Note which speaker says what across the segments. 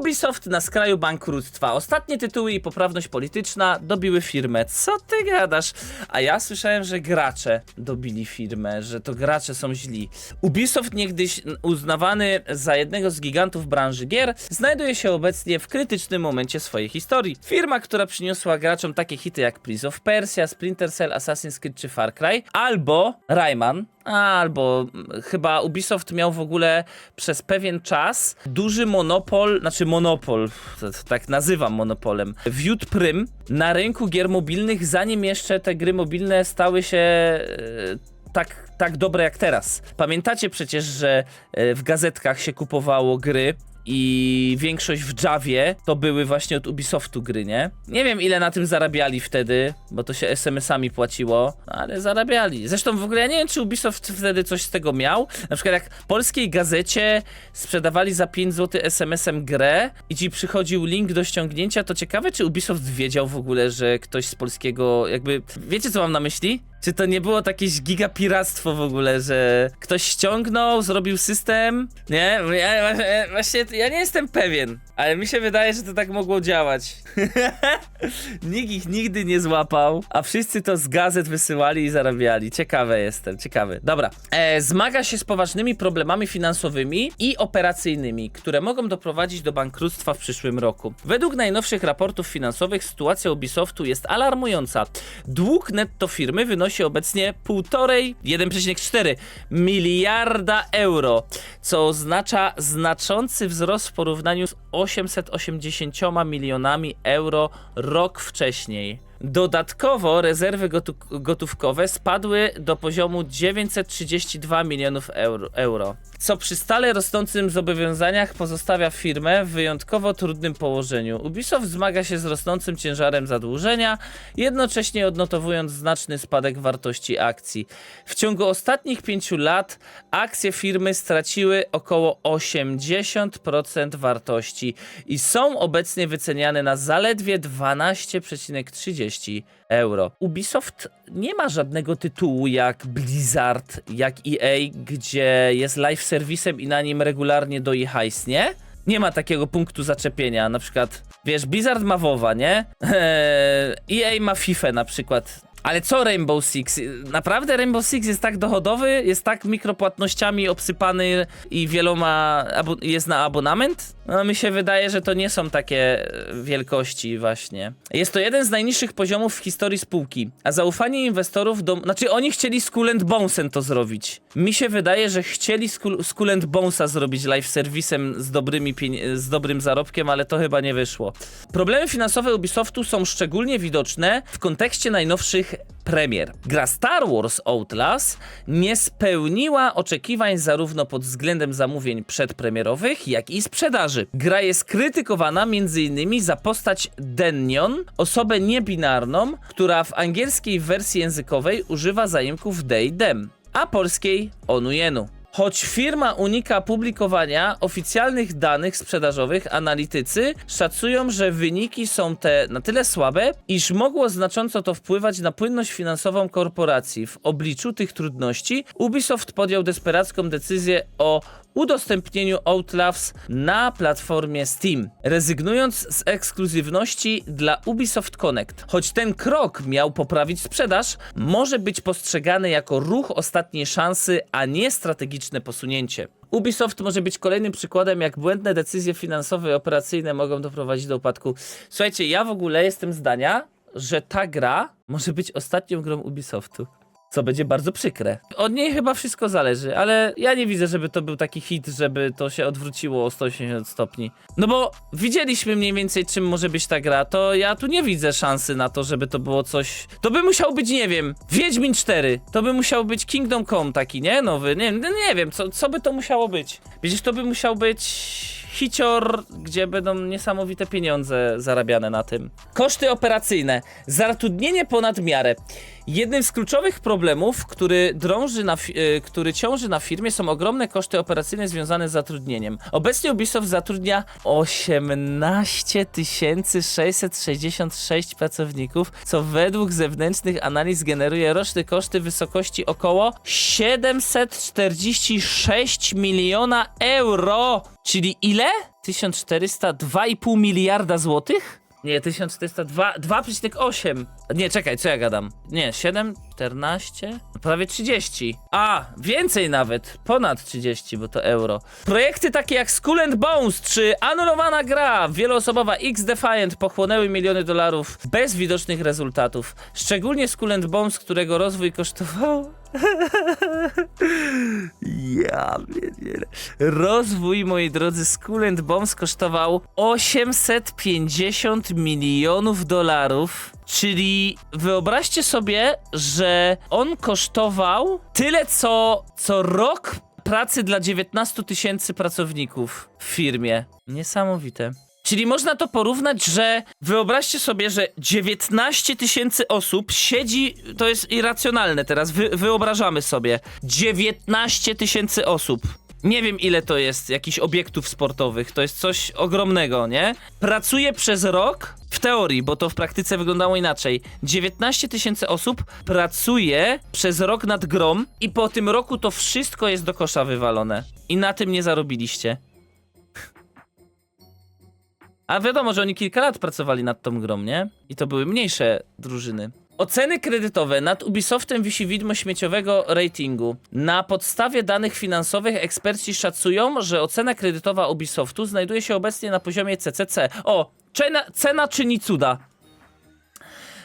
Speaker 1: Ubisoft na skraju bankructwa. Ostatnie tytuły i poprawność polityczna dobiły firmę. Co ty gadasz? A ja słyszałem, że gracze dobili firmę, że to gracze są źli. Ubisoft, niegdyś uznawany za jednego z gigantów branży gier, znajduje się obecnie w krytycznym momencie swojej historii. Firma, która przyniosła graczom takie hity jak Prince of Persia, Splinter Cell, Assassin's Creed czy Far Cry, albo Rayman, Albo mm, chyba Ubisoft miał w ogóle przez pewien czas duży monopol, znaczy monopol, to- to tak nazywam monopolem, wiód prym na rynku gier mobilnych, zanim jeszcze te gry mobilne stały się e, tak, tak dobre jak teraz. Pamiętacie przecież, że e, w gazetkach się kupowało gry i większość w Javie to były właśnie od Ubisoftu gry, nie? Nie wiem ile na tym zarabiali wtedy, bo to się SMS-ami płaciło, ale zarabiali. Zresztą w ogóle ja nie wiem, czy Ubisoft wtedy coś z tego miał. Na przykład jak polskiej gazecie sprzedawali za 5 zł SMS-em grę i ci przychodził link do ściągnięcia, to ciekawe, czy Ubisoft wiedział w ogóle, że ktoś z polskiego jakby... Wiecie, co mam na myśli? Czy to nie było jakieś gigapiractwo w ogóle, że ktoś ściągnął, zrobił system? Nie? Ja, właśnie- ja nie jestem pewien, ale mi się wydaje, że to tak mogło działać. Nikt ich nigdy nie złapał, a wszyscy to z gazet wysyłali i zarabiali. Ciekawe jestem, ciekawy. Dobra. E, zmaga się z poważnymi problemami finansowymi i operacyjnymi, które mogą doprowadzić do bankructwa w przyszłym roku. Według najnowszych raportów finansowych sytuacja Ubisoftu jest alarmująca. Dług netto firmy wynosi obecnie 1,5, 1,4 miliarda euro, co oznacza znaczący wzrost w porównaniu z 880 milionami euro rok wcześniej. Dodatkowo rezerwy gotówkowe spadły do poziomu 932 milionów euro, euro, co przy stale rosnącym zobowiązaniach pozostawia firmę w wyjątkowo trudnym położeniu. Ubisoft zmaga się z rosnącym ciężarem zadłużenia, jednocześnie odnotowując znaczny spadek wartości akcji. W ciągu ostatnich pięciu lat akcje firmy straciły około 80% wartości i są obecnie wyceniane na zaledwie 12,30 euro. Ubisoft nie ma żadnego tytułu jak Blizzard, jak EA, gdzie jest live serwisem i na nim regularnie doi nie? Nie ma takiego punktu zaczepienia, na przykład, wiesz, Blizzard ma WoWa, nie? EA ma FIFA na przykład. Ale co Rainbow Six? Naprawdę Rainbow Six jest tak dochodowy, jest tak mikropłatnościami obsypany i wieloma jest na abonament? No mi się wydaje, że to nie są takie e, wielkości właśnie. Jest to jeden z najniższych poziomów w historii spółki, a zaufanie inwestorów do... Znaczy oni chcieli Skull and Bonesem to zrobić. Mi się wydaje, że chcieli Skull and Bonesa zrobić live serwisem z, dobrymi z dobrym zarobkiem, ale to chyba nie wyszło. Problemy finansowe Ubisoftu są szczególnie widoczne w kontekście najnowszych premier. Gra Star Wars Outlast nie spełniła oczekiwań zarówno pod względem zamówień przedpremierowych, jak i sprzedaży. Gra jest krytykowana m.in. za postać Dennion, osobę niebinarną, która w angielskiej wersji językowej używa zaimków they them, a polskiej onujenu. Choć firma unika publikowania oficjalnych danych sprzedażowych, analitycy szacują, że wyniki są te na tyle słabe, iż mogło znacząco to wpływać na płynność finansową korporacji. W obliczu tych trudności Ubisoft podjął desperacką decyzję o udostępnieniu Outlast na platformie Steam, rezygnując z ekskluzywności dla Ubisoft Connect. Choć ten krok miał poprawić sprzedaż, może być postrzegany jako ruch ostatniej szansy, a nie strategiczne posunięcie. Ubisoft może być kolejnym przykładem, jak błędne decyzje finansowe i operacyjne mogą doprowadzić do upadku. Słuchajcie, ja w ogóle jestem zdania, że ta gra może być ostatnią grą Ubisoftu. Co będzie bardzo przykre. Od niej chyba wszystko zależy, ale ja nie widzę, żeby to był taki hit, żeby to się odwróciło o 180 stopni. No bo widzieliśmy mniej więcej, czym może być ta gra, to ja tu nie widzę szansy na to, żeby to było coś. To by musiał być, nie wiem, Wiedźmin 4. To by musiał być Kingdom Come taki, nie? Nowy. Nie, nie wiem, co, co by to musiało być. Przecież to by musiał być hicior, gdzie będą niesamowite pieniądze zarabiane na tym. Koszty operacyjne. Zatrudnienie ponad miarę. Jednym z kluczowych problemów, który, drąży na, y, który ciąży na firmie, są ogromne koszty operacyjne związane z zatrudnieniem. Obecnie Ubisoft zatrudnia 18 666 pracowników, co według zewnętrznych analiz generuje roczne koszty w wysokości około 746 miliona euro. Czyli ile? 1400, 2,5 miliarda złotych? Nie, 1400, 2 2,8. Nie, czekaj, co ja gadam? Nie, 7, 14, prawie 30. A, więcej nawet, ponad 30, bo to euro. Projekty takie jak Skull and Bones czy anulowana gra wieloosobowa X Defiant pochłonęły miliony dolarów bez widocznych rezultatów. Szczególnie Skull and Bones, którego rozwój kosztował ja pierdzielę. Rozwój, moi drodzy, Skull and Bones kosztował 850 milionów dolarów. Czyli wyobraźcie sobie, że on kosztował tyle, co, co rok pracy dla 19 tysięcy pracowników w firmie. Niesamowite. Czyli można to porównać, że wyobraźcie sobie, że 19 tysięcy osób siedzi, to jest irracjonalne teraz, wy, wyobrażamy sobie. 19 tysięcy osób. Nie wiem ile to jest jakichś obiektów sportowych, to jest coś ogromnego, nie? Pracuje przez rok, w teorii, bo to w praktyce wyglądało inaczej. 19 tysięcy osób pracuje przez rok nad grom i po tym roku to wszystko jest do kosza wywalone. I na tym nie zarobiliście. A wiadomo, że oni kilka lat pracowali nad tą grą, nie? I to były mniejsze drużyny. Oceny kredytowe. Nad Ubisoftem wisi widmo śmieciowego ratingu. Na podstawie danych finansowych eksperci szacują, że ocena kredytowa Ubisoftu znajduje się obecnie na poziomie CCC. O, cena, cena czyni cuda.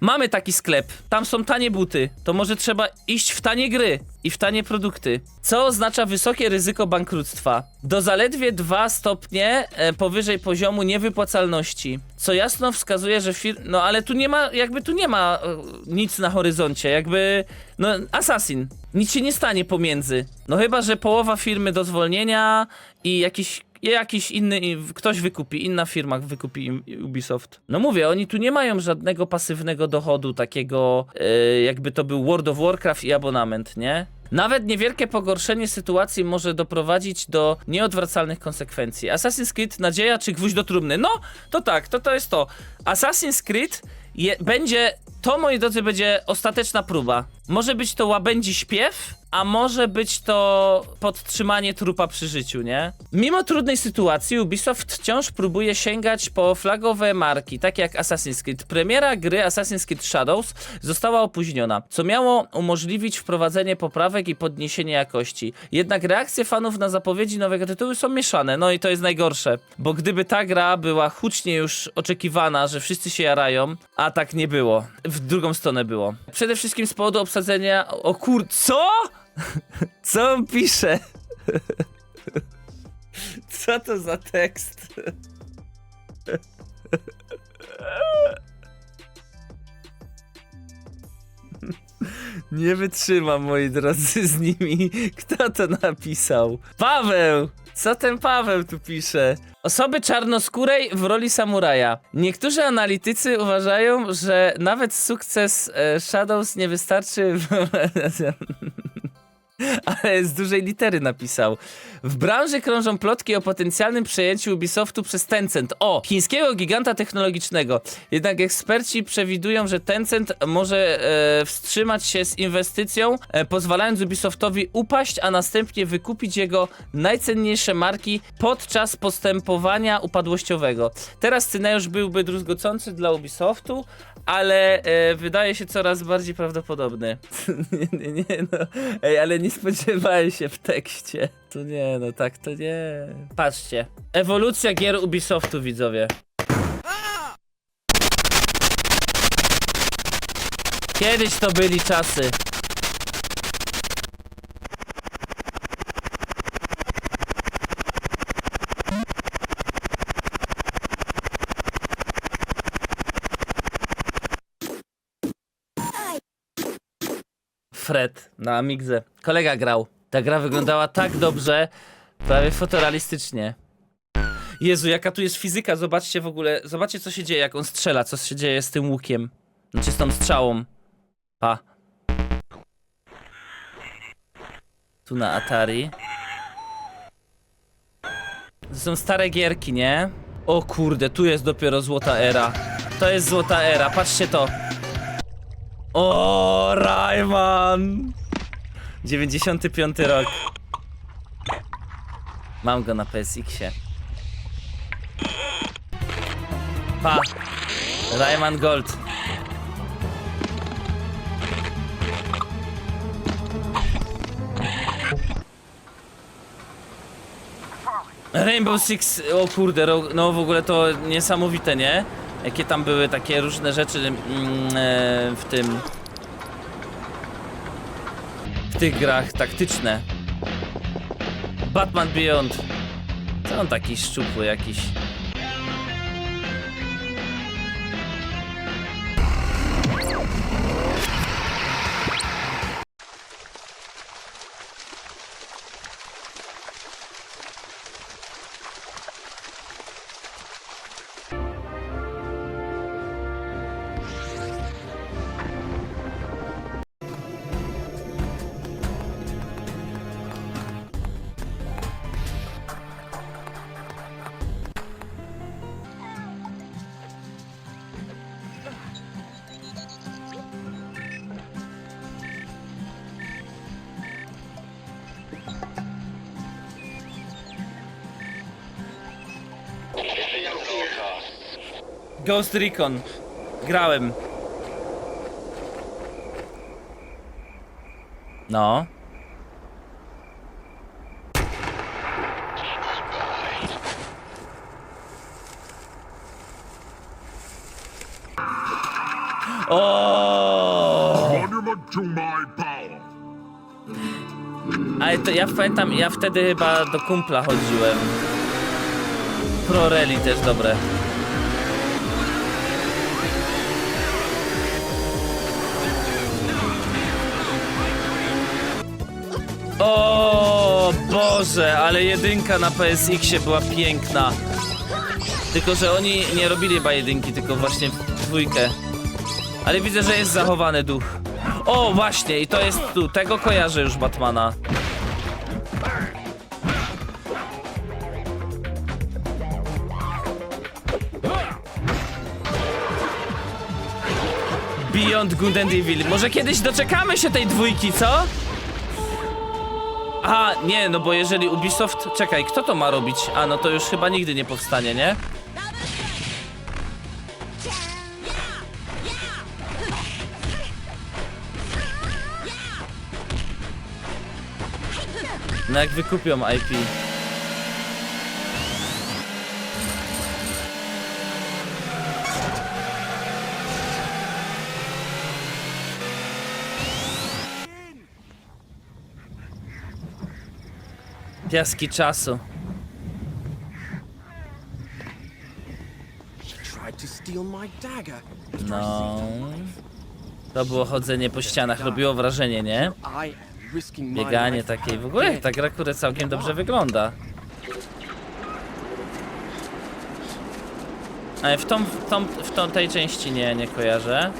Speaker 1: Mamy taki sklep, tam są tanie buty, to może trzeba iść w tanie gry i w tanie produkty. Co oznacza wysokie ryzyko bankructwa? Do zaledwie 2 stopnie e, powyżej poziomu niewypłacalności. Co jasno wskazuje, że fir... No ale tu nie ma, jakby tu nie ma e, nic na horyzoncie, jakby... No, Assassin. Nic się nie stanie pomiędzy. No chyba, że połowa firmy do zwolnienia i jakiś jakiś inny, ktoś wykupi, inna firma wykupi Ubisoft. No mówię, oni tu nie mają żadnego pasywnego dochodu, takiego e, jakby to był World of Warcraft i abonament, nie? Nawet niewielkie pogorszenie sytuacji może doprowadzić do nieodwracalnych konsekwencji. Assassin's Creed, nadzieja czy gwóźdź do trumny? No, to tak, to to jest to. Assassin's Creed je, będzie, to moi drodzy, będzie ostateczna próba. Może być to łabędzi śpiew, a może być to podtrzymanie trupa przy życiu, nie? Mimo trudnej sytuacji Ubisoft wciąż próbuje sięgać po flagowe marki, takie jak Assassin's Creed. Premiera gry Assassin's Creed Shadows została opóźniona, co miało umożliwić wprowadzenie poprawek i podniesienie jakości. Jednak reakcje fanów na zapowiedzi nowego tytułu są mieszane, no i to jest najgorsze, bo gdyby ta gra była hucznie już oczekiwana, że wszyscy się jarają, a tak nie było. W drugą stronę było. Przede wszystkim z powodu obsadzenia... O kur... Co? Co on pisze? Co to za tekst? Nie wytrzymam, moi drodzy, z nimi. Kto to napisał? Paweł! Co ten Paweł tu pisze? Osoby czarnoskórej w roli samuraja. Niektórzy analitycy uważają, że nawet sukces e, Shadows nie wystarczy. Ale z dużej litery napisał. W branży krążą plotki o potencjalnym przejęciu Ubisoftu przez Tencent. O, chińskiego giganta technologicznego. Jednak eksperci przewidują, że Tencent może e, wstrzymać się z inwestycją, e, pozwalając Ubisoftowi upaść, a następnie wykupić jego najcenniejsze marki podczas postępowania upadłościowego. Teraz scenariusz byłby druzgocący dla Ubisoftu, ale e, wydaje się coraz bardziej prawdopodobny. nie, nie, nie, no. Ej, ale nie spodziewałem się w tekście. To nie, no tak, to nie. Patrzcie. Ewolucja gier Ubisoftu, widzowie. Kiedyś to byli czasy. Fred na Amigze. Kolega grał. Ta gra wyglądała tak dobrze, prawie fotorealistycznie. Jezu, jaka tu jest fizyka, zobaczcie w ogóle, zobaczcie co się dzieje, jak on strzela, co się dzieje z tym łukiem. Znaczy z tą strzałą. Pa. Tu na Atari. To są stare gierki, nie? O kurde, tu jest dopiero złota era. To jest złota era, patrzcie to. O, Rayman! 95 rok. Mam go na PSX-ie. Pa. Rayman Gold. Rainbow Six, o kurde, no w ogóle to niesamowite, nie? Jakie tam były takie różne rzeczy mm, e, w tym... W tych grach taktyczne. Batman Beyond. To on taki szczupły jakiś. Ghost Recon. Grałem. No. O! Ale to ja pamiętam, ja wtedy chyba do kumpla chodziłem. Pro Rally też dobre. Boże, ale jedynka na PSX-ie była piękna. Tylko, że oni nie robili chyba jedynki, tylko właśnie dwójkę. Ale widzę, że jest zachowany duch. O, właśnie, i to jest tu, tego kojarzę już Batmana. Beyond Good and Evil. Może kiedyś doczekamy się tej dwójki, co? A, nie, no bo jeżeli Ubisoft... Czekaj, kto to ma robić? A, no to już chyba nigdy nie powstanie, nie? No jak wykupią IP. Piaski czasu. No. To było chodzenie po ścianach, robiło wrażenie, nie? Bieganie takie. W ogóle ta gra, która całkiem dobrze wygląda. Ale w tą, w tą, w tą tej części nie, nie kojarzę.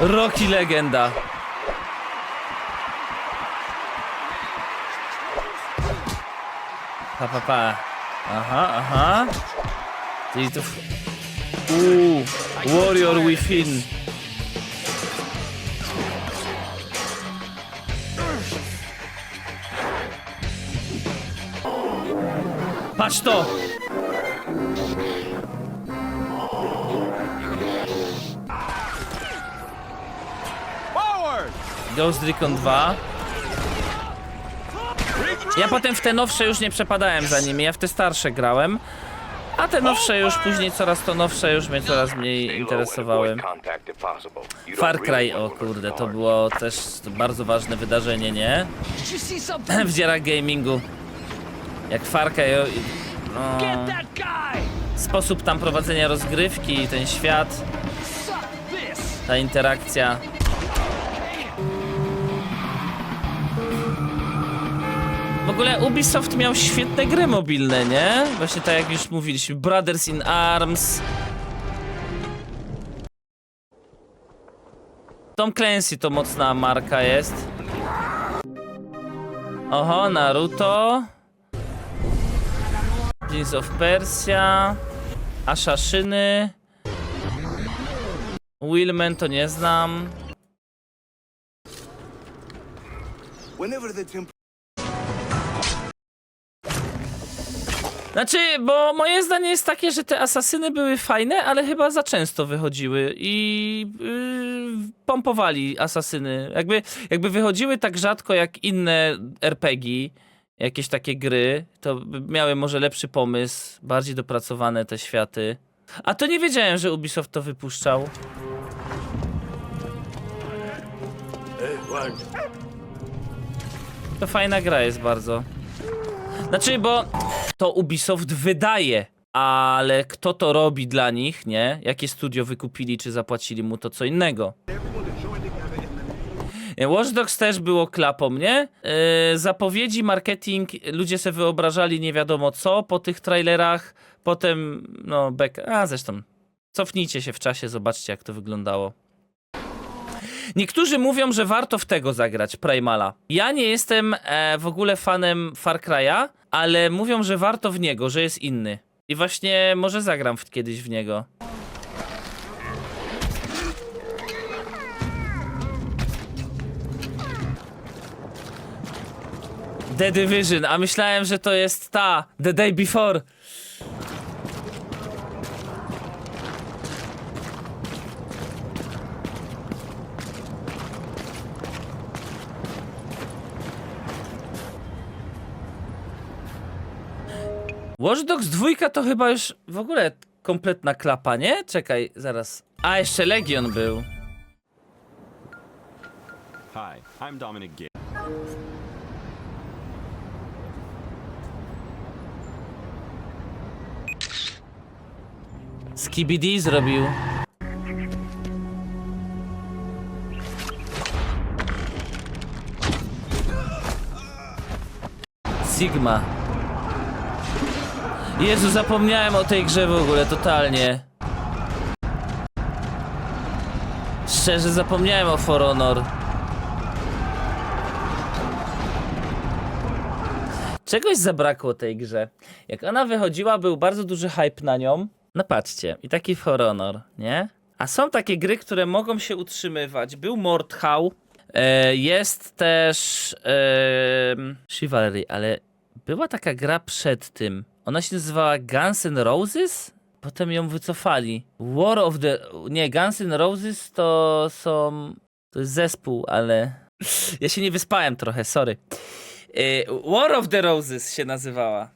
Speaker 1: Rocky Legenda. Pa, pa, pa. Aha, aha. Czyli to... Uuu, Warrior Within. Patrz to! Ghost Recon 2. Ja potem w te nowsze już nie przepadałem za nimi, ja w te starsze grałem. A te nowsze już później coraz to nowsze już mnie coraz mniej interesowały. Far Cry, o kurde, to było też bardzo ważne wydarzenie, nie? W gamingu. Jak Far Cry, no, sposób tam prowadzenia rozgrywki, ten świat, ta interakcja. Ogóle Ubisoft miał świetne gry mobilne, nie? Właśnie tak jak już mówiliśmy, Brothers in Arms. Tom Clancy to mocna marka jest. Oho, Naruto. Prince of Persia. Assassiny. Willman to nie znam.
Speaker 2: Whenever the
Speaker 1: Znaczy, bo moje zdanie jest takie, że te asasyny były fajne, ale chyba za często wychodziły i yy, pompowali asasyny. Jakby, jakby wychodziły tak rzadko jak inne RPG, jakieś takie gry, to miały może lepszy pomysł, bardziej dopracowane te światy. A to nie wiedziałem, że Ubisoft to wypuszczał. To fajna gra jest bardzo. Znaczy, bo to Ubisoft wydaje, ale kto to robi dla nich, nie? Jakie studio wykupili, czy zapłacili mu to co innego. Watch Dogs też było klapą, nie? Yy, zapowiedzi, marketing, ludzie sobie wyobrażali nie wiadomo co po tych trailerach, potem, no, bek... A, zresztą, cofnijcie się w czasie, zobaczcie jak to wyglądało. Niektórzy mówią, że warto w tego zagrać, Primala. Ja nie jestem e, w ogóle fanem Far Cry'a, ale mówią, że warto w niego, że jest inny. I właśnie może zagram w, kiedyś w niego. The Division, a myślałem, że to jest ta, The Day Before. Watch Dogs 2 to chyba już w ogóle kompletna klapa, nie? Czekaj, zaraz. A, jeszcze Legion był.
Speaker 3: Hi, I'm Dominic Gale.
Speaker 1: Skibidi zrobił. Sigma. Jezu, zapomniałem o tej grze w ogóle, totalnie. Szczerze, zapomniałem o For Honor. Czegoś zabrakło tej grze. Jak ona wychodziła, był bardzo duży hype na nią. No patrzcie, i taki For Honor, nie? A są takie gry, które mogą się utrzymywać. Był Mordhau, e, jest też Chivalry, ale była taka gra przed tym. Ona się nazywała Guns N' Roses? Potem ją wycofali. War of the... Nie, Guns N' Roses to są... To jest zespół, ale... Ja się nie wyspałem trochę, sorry. E, War of the Roses się nazywała.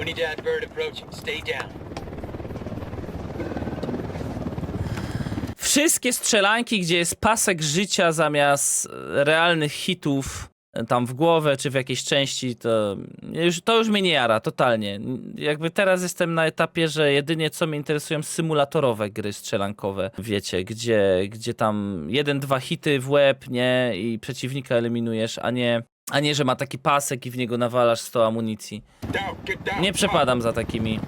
Speaker 4: Unidad bird approaching. Stay down.
Speaker 1: Wszystkie strzelanki, gdzie jest pasek życia zamiast e, realnych hitów e, tam w głowę czy w jakiejś części, to już, to już mnie nie jara, totalnie. Jakby teraz jestem na etapie, że jedynie co mnie interesują symulatorowe gry strzelankowe, wiecie, gdzie, gdzie tam jeden, dwa hity w łeb, nie, i przeciwnika eliminujesz, a nie, a nie, że ma taki pasek i w niego nawalasz 100 amunicji. Nie przepadam za takimi.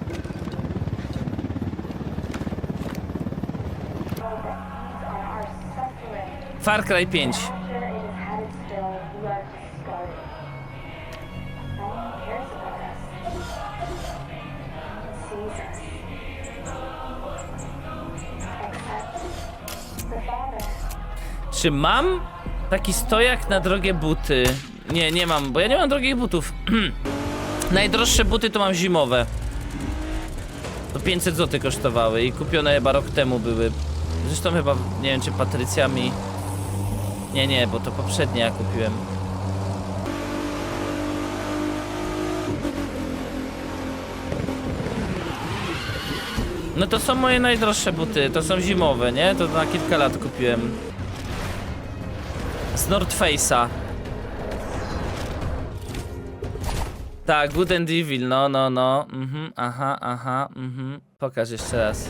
Speaker 1: Far Cry 5. Czy mam taki stojak na drogie buty? Nie, nie mam, bo ja nie mam drogich butów. Najdroższe buty to mam zimowe. To 500 zł kosztowały i kupione chyba rok temu były. Zresztą chyba, nie wiem czy Patrycja mi... Nie, nie, bo to poprzednie ja kupiłem. No to są moje najdroższe buty, to są zimowe, nie? To na kilka lat kupiłem. Z North Face'a. Tak, Good and Evil, no, no, no. Mhm, aha, aha, mhm. Pokaż jeszcze raz.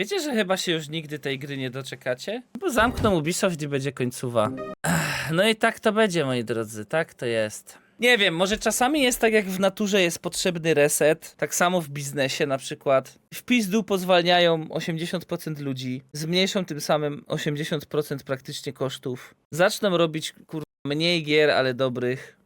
Speaker 1: Wiecie, że chyba się już nigdy tej gry nie doczekacie? Bo zamkną Ubisoft i będzie końcowa. No i tak to będzie, moi drodzy, tak to jest. Nie wiem, może czasami jest tak jak w naturze jest potrzebny reset, tak samo w biznesie na przykład. W pizdu pozwalniają 80% ludzi, zmniejszą tym samym 80% praktycznie kosztów. Zaczną robić kur... mniej gier, ale dobrych.